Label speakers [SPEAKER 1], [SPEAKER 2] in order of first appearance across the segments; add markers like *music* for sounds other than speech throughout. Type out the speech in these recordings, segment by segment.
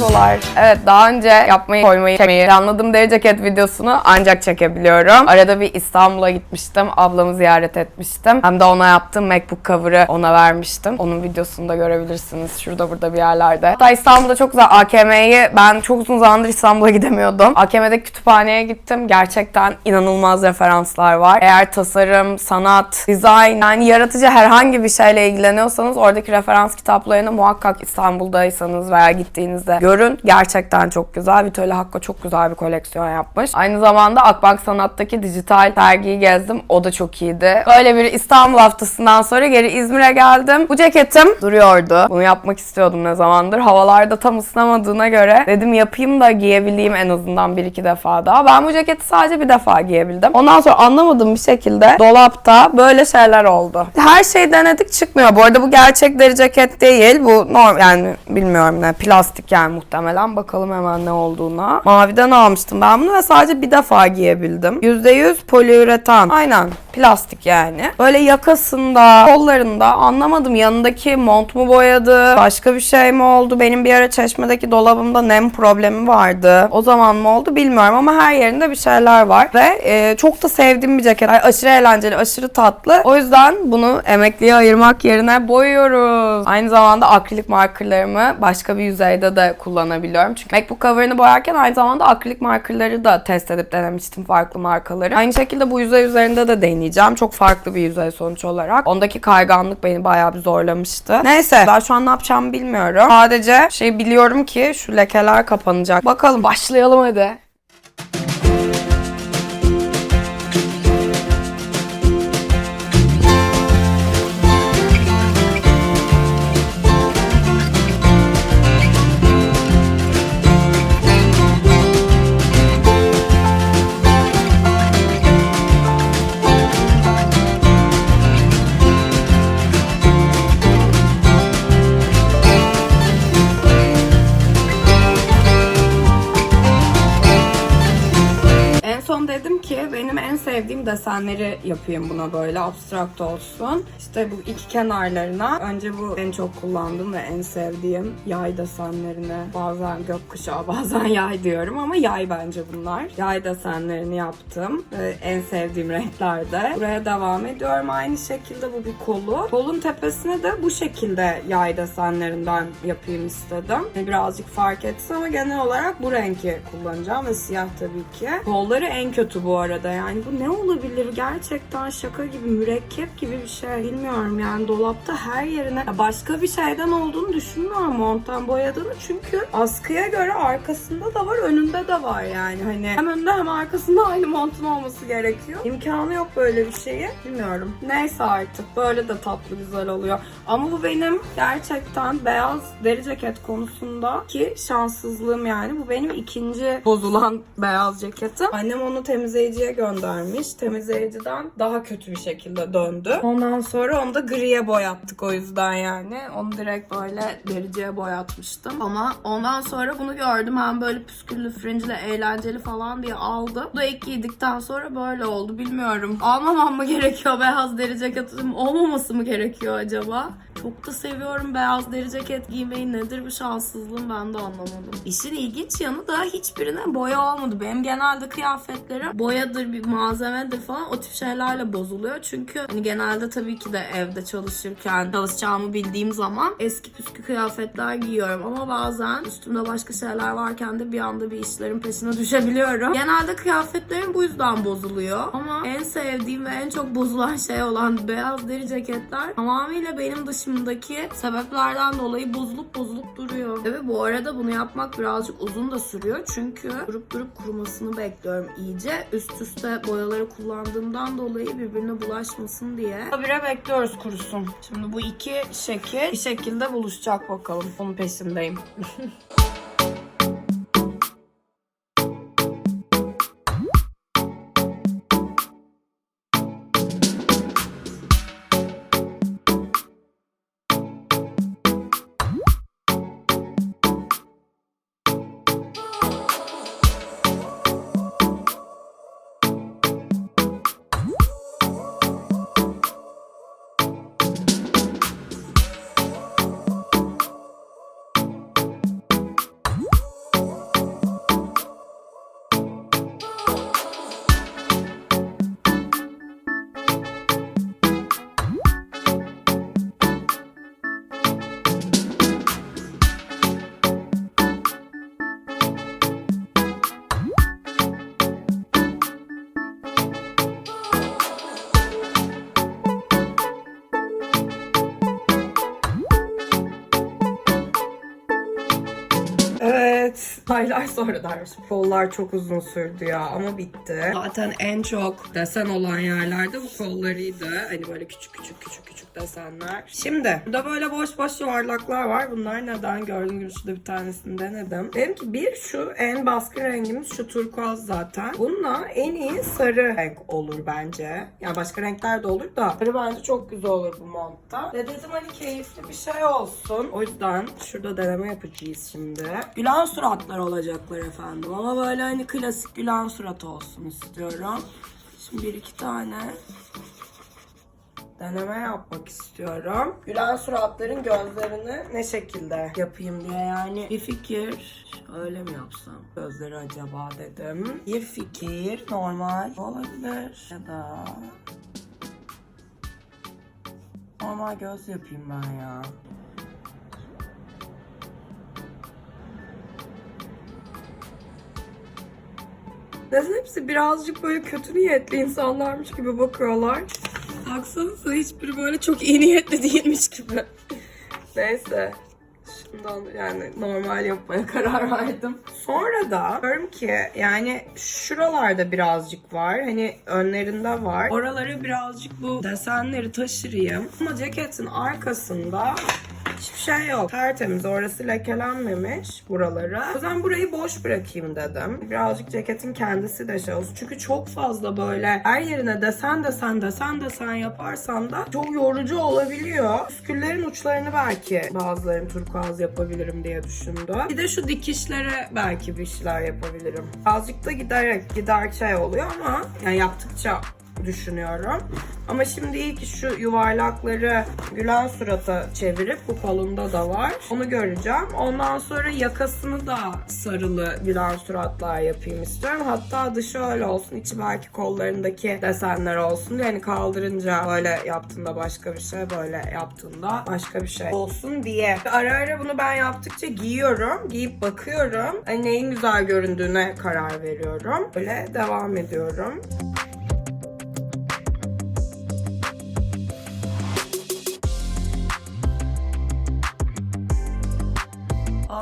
[SPEAKER 1] merhabalar. Evet daha önce yapmayı, koymayı, çekmeyi planladığım deri ceket videosunu ancak çekebiliyorum. Arada bir İstanbul'a gitmiştim. Ablamı ziyaret etmiştim. Hem de ona yaptığım MacBook cover'ı ona vermiştim. Onun videosunu da görebilirsiniz. Şurada burada bir yerlerde. Hatta İstanbul'da çok güzel AKM'yi ben çok uzun zamandır İstanbul'a gidemiyordum. AKM'de kütüphaneye gittim. Gerçekten inanılmaz referanslar var. Eğer tasarım, sanat, dizayn yani yaratıcı herhangi bir şeyle ilgileniyorsanız oradaki referans kitaplarını muhakkak İstanbul'daysanız veya gittiğinizde görün. Gerçekten çok güzel. Vitali Hakka çok güzel bir koleksiyon yapmış. Aynı zamanda Akbank Sanat'taki dijital sergiyi gezdim. O da çok iyiydi. Böyle bir İstanbul haftasından sonra geri İzmir'e geldim. Bu ceketim duruyordu. Bunu yapmak istiyordum ne zamandır. Havalarda tam ısınamadığına göre dedim yapayım da giyebileyim en azından bir iki defa daha. Ben bu ceketi sadece bir defa giyebildim. Ondan sonra anlamadığım bir şekilde dolapta böyle şeyler oldu. Her şeyi denedik çıkmıyor. Bu arada bu gerçek deri ceket değil. Bu normal yani bilmiyorum ne plastik yani muhtemelen. Bakalım hemen ne olduğuna. Maviden almıştım ben bunu ve sadece bir defa giyebildim. %100 poliüretan. Aynen plastik yani. Böyle yakasında, kollarında anlamadım. Yanındaki mont mu boyadı? Başka bir şey mi oldu? Benim bir ara çeşmedeki dolabımda nem problemi vardı. O zaman mı oldu bilmiyorum ama her yerinde bir şeyler var. Ve e, çok da sevdiğim bir ceket. Ay, aşırı eğlenceli, aşırı tatlı. O yüzden bunu emekliye ayırmak yerine boyuyoruz. Aynı zamanda akrilik markerlarımı başka bir yüzeyde de kullanabiliyorum. Çünkü MacBook cover'ını boyarken aynı zamanda akrilik markerları da test edip denemiştim farklı markaları. Aynı şekilde bu yüzey üzerinde de deneyeceğim. Çok farklı bir yüzey sonuç olarak. Ondaki kayganlık beni bayağı bir zorlamıştı. Neyse ben şu an ne yapacağımı bilmiyorum. Sadece şey biliyorum ki şu lekeler kapanacak. Bakalım başlayalım hadi. Desenleri yapayım buna böyle abstrakt olsun. İşte bu iki kenarlarına önce bu en çok kullandığım ve en sevdiğim yay desenlerini bazen gökkuşağı *laughs* bazen yay diyorum ama yay bence bunlar. Yay desenlerini yaptım. Ve en sevdiğim renklerde. Buraya devam ediyorum. Aynı şekilde bu bir kolu. Kolun tepesine de bu şekilde yay desenlerinden yapayım istedim. Birazcık fark etsin ama genel olarak bu renki kullanacağım ve siyah tabii ki. Kolları en kötü bu arada yani bu ne olabilir gerçekten şaka gibi mürekkep gibi bir şey bilmiyorum yani dolapta her yerine başka bir şeyden olduğunu düşünmüyorum montan boyadığını çünkü askıya göre arkasında da var önünde de var yani hani hem önünde hem arkasında aynı montun olması gerekiyor. İmkanı yok böyle bir şeyi bilmiyorum. Neyse artık böyle de tatlı güzel oluyor ama bu benim gerçekten beyaz deri ceket konusunda ki şanssızlığım yani bu benim ikinci bozulan beyaz ceketim. Annem onu temizleyiciye göndermiş. Temizleyiciden daha kötü bir şekilde döndü. Ondan sonra onu da griye boyattık o yüzden yani. Onu direkt böyle dericiye boyatmıştım. Ama ondan sonra bunu gördüm. Hem böyle püsküllü, fringeli, eğlenceli falan diye aldım. Bu da ilk giydikten sonra böyle oldu. Bilmiyorum. Almamam mı gerekiyor beyaz deri ceketim? Olmaması mı gerekiyor acaba? Çok da seviyorum beyaz deri ceket giymeyi. Nedir bu şanssızlığım ben de anlamadım. İşin ilginç yanı da hiçbirine boya olmadı. Benim genelde kıyafetlerim boyadır, bir malzemedir falan o tip şeylerle bozuluyor. Çünkü hani genelde tabii ki de evde çalışırken çalışacağımı bildiğim zaman eski püskü kıyafetler giyiyorum. Ama bazen üstümde başka şeyler varken de bir anda bir işlerin peşine düşebiliyorum. Genelde kıyafetlerim bu yüzden bozuluyor. Ama en sevdiğim ve en çok bozulan şey olan beyaz deri ceketler tamamıyla benim dışımdaki sebeplerden dolayı bozulup bozulup duruyor. Ve bu arada bunu yapmak birazcık uzun da sürüyor. Çünkü durup durup kurumasını bekliyorum iyice. Üst üste boyaları kullandığımdan dolayı birbirine bulaşmasın diye. Habire bekliyoruz kurusun. Şimdi bu iki şekil bir şekilde buluşacak bakalım. Onun peşindeyim. *laughs* aylar *laughs* sonra dermişim. Kollar çok uzun sürdü ya ama bitti. Zaten en çok desen olan yerlerde bu kollarıydı. Hani böyle küçük küçük küçük küçük desenler. Şimdi burada böyle boş boş yuvarlaklar var. Bunlar neden gördüğün gibi şurada bir tanesini denedim. Dedim ki bir şu en baskın rengimiz şu turkuaz zaten. Bununla en iyi sarı renk olur bence. Yani başka renkler de olur da sarı bence çok güzel olur bu montta. Ve dedim hani keyifli bir şey olsun. O yüzden şurada deneme yapacağız şimdi. Gülen suratlar olacaklar efendim. Ama böyle hani klasik gülen surat olsun istiyorum. Şimdi bir iki tane deneme yapmak istiyorum. Gülen suratların gözlerini ne şekilde yapayım diye yani bir fikir öyle mi yapsam gözleri acaba dedim. Bir fikir normal olabilir ya da normal göz yapayım ben ya. Neden hepsi birazcık böyle kötü niyetli insanlarmış gibi bakıyorlar. Baksanıza hiçbiri böyle çok iyi niyetli değilmiş gibi. Neyse. Şundan yani normal yapmaya karar verdim. Sonra da diyorum ki yani şuralarda birazcık var. Hani önlerinde var. Oraları birazcık bu desenleri taşırayım. Ama ceketin arkasında Hiçbir şey yok. Tertemiz. Orası lekelenmemiş buraları. O yüzden burayı boş bırakayım dedim. Birazcık ceketin kendisi de şey olsun. Çünkü çok fazla böyle her yerine desen desen desen desen yaparsan da çok yorucu olabiliyor. Püsküllerin uçlarını belki bazılarını turkuaz yapabilirim diye düşündüm. Bir de şu dikişlere belki bir şeyler yapabilirim. Birazcık da giderek gider şey oluyor ama yani yaptıkça düşünüyorum. Ama şimdi ilk şu yuvarlakları gülen surata çevirip bu kolunda da var. Onu göreceğim. Ondan sonra yakasını da sarılı gülen suratlar yapayım istiyorum. Hatta dışı öyle olsun. içi belki kollarındaki desenler olsun. Yani kaldırınca böyle yaptığında başka bir şey, böyle yaptığında başka bir şey olsun diye. Ara ara bunu ben yaptıkça giyiyorum. Giyip bakıyorum. Hani neyin güzel göründüğüne karar veriyorum. Böyle devam ediyorum.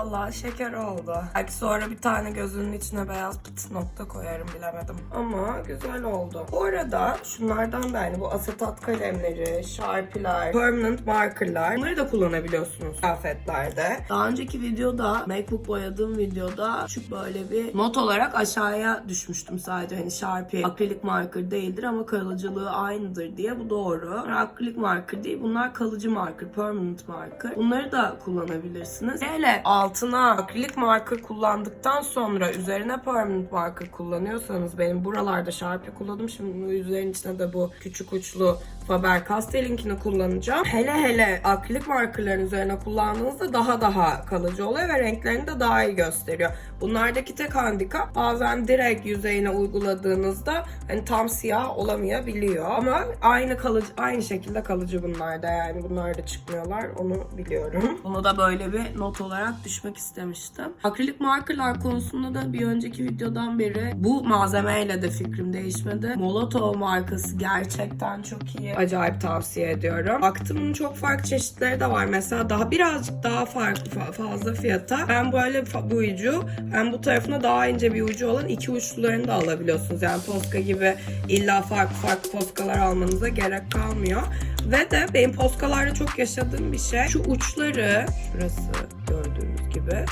[SPEAKER 1] Allah şeker oldu. Belki sonra bir tane gözünün içine beyaz pıt nokta koyarım bilemedim. Ama güzel oldu. Bu arada şunlardan da yani bu asetat kalemleri, şarpiler, permanent markerlar bunları da kullanabiliyorsunuz kıyafetlerde. Daha önceki videoda MacBook boyadığım videoda küçük böyle bir not olarak aşağıya düşmüştüm sadece hani Sharpie akrilik marker değildir ama kalıcılığı aynıdır diye bu doğru. Bunlar akrilik marker değil bunlar kalıcı marker, permanent marker. Bunları da kullanabilirsiniz. Hele altına akrilik marker kullandıktan sonra üzerine permanent marker kullanıyorsanız benim buralarda Sharpie kullandım. Şimdi bu üzerin içine de bu küçük uçlu Faber-Castell'inkini kullanacağım. Hele hele akrilik markerların üzerine kullandığınızda daha daha kalıcı oluyor ve renklerini de daha iyi gösteriyor. Bunlardaki tek handikap bazen direkt yüzeyine uyguladığınızda hani tam siyah olamayabiliyor. Ama aynı kalıcı aynı şekilde kalıcı bunlar da yani bunlar da çıkmıyorlar onu biliyorum. *laughs* Bunu da böyle bir not olarak düşmek istemiştim. Akrilik markerlar konusunda da bir önceki videodan beri bu malzemeyle de fikrim değişmedi. Molotov markası gerçekten çok iyi. Acayip tavsiye ediyorum. Baktım bunun çok farklı çeşitleri de var. Mesela daha birazcık daha farklı fa- fazla fiyata. Ben böyle bu ucu hem bu tarafına daha ince bir ucu olan iki uçlularını da alabiliyorsunuz. Yani poska gibi illa farklı farklı poskalar almanıza gerek kalmıyor. Ve de benim poskalarda çok yaşadığım bir şey. Şu uçları, şurası gördüğünüz gibi.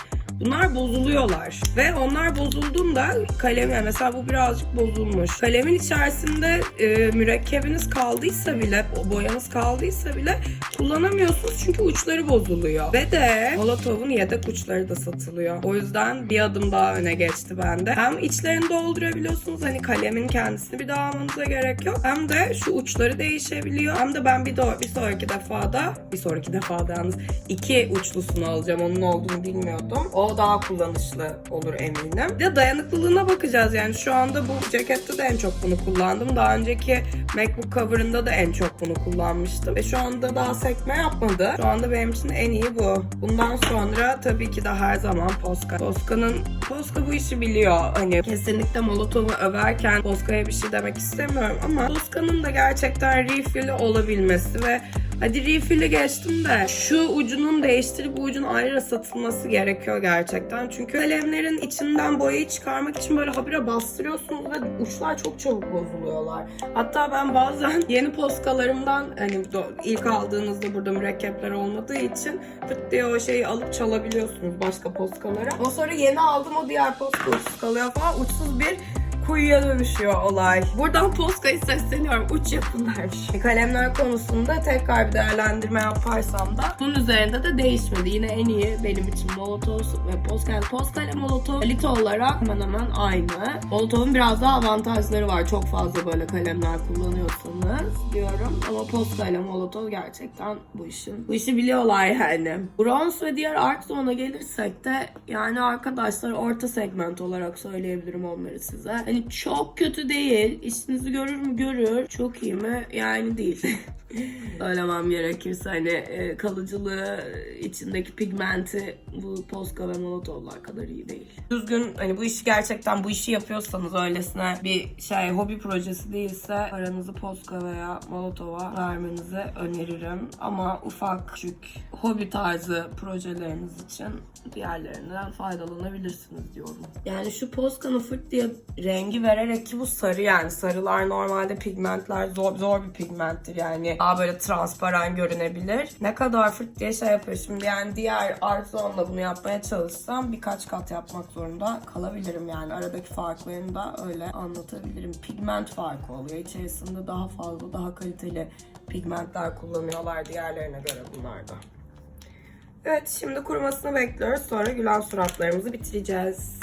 [SPEAKER 1] Bunlar bozuluyorlar. Ve onlar bozulduğunda kaleme mesela bu birazcık bozulmuş. Kalemin içerisinde e, mürekkebiniz kaldıysa bile, boyanız kaldıysa bile kullanamıyorsunuz çünkü uçları bozuluyor. Ve de Molotov'un yedek uçları da satılıyor. O yüzden bir adım daha öne geçti bende. Hem içlerini doldurabiliyorsunuz hani kalemin kendisini bir daha almanıza gerek yok. Hem de şu uçları değişebiliyor. Hem de ben bir, do- bir sonraki defada, bir sonraki defada yalnız iki uçlusunu alacağım. Onun olduğunu bilmiyordum. O daha kullanışlı olur eminim. Bir de dayanıklılığına bakacağız yani. Şu anda bu cekette de en çok bunu kullandım. Daha önceki MacBook cover'ında da en çok bunu kullanmıştım. Ve şu anda daha sekme yapmadı. Şu anda benim için en iyi bu. Bundan sonra tabii ki de her zaman Posca. Posca'nın Posca bu işi biliyor. Hani kesinlikle Molotov'u överken Posca'ya bir şey demek istemiyorum ama Posca'nın da gerçekten refill olabilmesi ve Hadi refill'i geçtim de şu ucunun değiştirip bu ucun ayrı satılması gerekiyor gerçekten. Çünkü kalemlerin içinden boyayı çıkarmak için böyle habire bastırıyorsunuz ve uçlar çok çabuk bozuluyorlar. Hatta ben bazen *laughs* yeni poskalarımdan hani ilk aldığınızda burada mürekkepler olmadığı için fıt diye o şeyi alıp çalabiliyorsunuz başka poskalara. Ama sonra yeni aldım o diğer uçsuz kalıyor falan uçsuz bir kuyuya dönüşüyor olay. Buradan Poska'yı sesleniyorum. Uç yapın dermiş. Kalemler konusunda tekrar bir değerlendirme yaparsam da bunun üzerinde de değişmedi. Yine en iyi benim için Molotov ve Poska. Yani Poska ile Molotov kalite olarak hemen hemen aynı. Molotov'un biraz daha avantajları var. Çok fazla böyle kalemler kullanıyorsanız diyorum. Ama Poska ile Molotov gerçekten bu işin. Bu işi biliyorlar yani. Bronze ve diğer Art Zone'a gelirsek de yani arkadaşlar orta segment olarak söyleyebilirim onları size. Hani çok kötü değil. İşinizi görür mü görür. Çok iyi mi? Yani değil. *laughs* Söylemem gerekirse hani e, kalıcılığı içindeki pigmenti bu Posca ve Molotov'lar kadar iyi değil. Düzgün hani bu işi gerçekten bu işi yapıyorsanız öylesine bir şey hobi projesi değilse paranızı Posca veya Molotov'a vermenizi öneririm. Ama ufak küçük hobi tarzı projeleriniz için diğerlerinden faydalanabilirsiniz diyorum. Yani şu Posca'nın fırt diye rengi vererek ki bu sarı yani sarılar normalde pigmentler zor, zor bir pigmenttir yani daha böyle transparan görünebilir. Ne kadar fırt diye şey yapıyor şimdi yani diğer Art Zone'da bunu yapmaya çalışsam birkaç kat yapmak zorunda kalabilirim yani aradaki farklarını da öyle anlatabilirim. Pigment farkı oluyor içerisinde daha fazla daha kaliteli pigmentler kullanıyorlar diğerlerine göre bunlarda. Evet şimdi kurumasını bekliyoruz. Sonra gülen suratlarımızı bitireceğiz.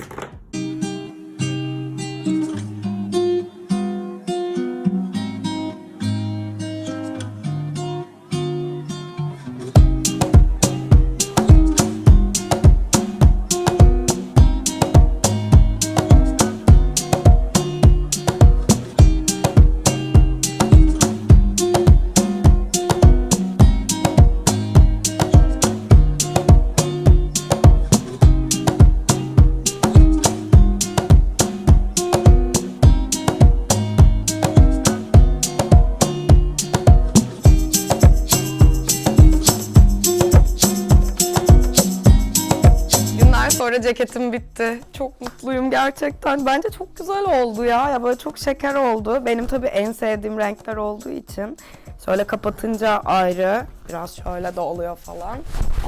[SPEAKER 1] Sonra ceketim bitti. Çok mutluyum gerçekten. Bence çok güzel oldu ya. Ya böyle çok şeker oldu. Benim tabii en sevdiğim renkler olduğu için. Şöyle kapatınca ayrı. Biraz şöyle de oluyor falan.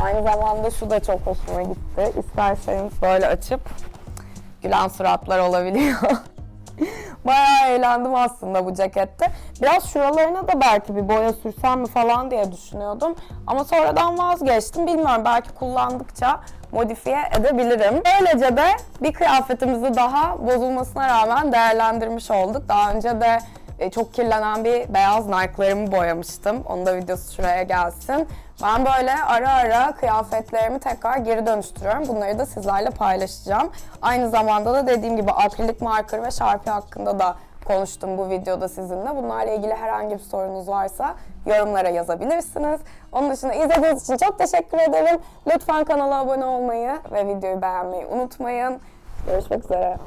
[SPEAKER 1] Aynı zamanda şu da çok hoşuma gitti. İsterseniz böyle açıp gülen suratlar olabiliyor. *laughs* *laughs* Bayağı eğlendim aslında bu cekette. Biraz şuralarına da belki bir boya sürsem mi falan diye düşünüyordum. Ama sonradan vazgeçtim. Bilmiyorum belki kullandıkça modifiye edebilirim. Böylece de bir kıyafetimizi daha bozulmasına rağmen değerlendirmiş olduk. Daha önce de çok kirlenen bir beyaz Nike'larımı boyamıştım. Onun da videosu şuraya gelsin. Ben böyle ara ara kıyafetlerimi tekrar geri dönüştürüyorum. Bunları da sizlerle paylaşacağım. Aynı zamanda da dediğim gibi akrilik marker ve Sharpie hakkında da konuştum bu videoda sizinle. Bunlarla ilgili herhangi bir sorunuz varsa yorumlara yazabilirsiniz. Onun dışında izlediğiniz için çok teşekkür ederim. Lütfen kanala abone olmayı ve videoyu beğenmeyi unutmayın. Görüşmek üzere.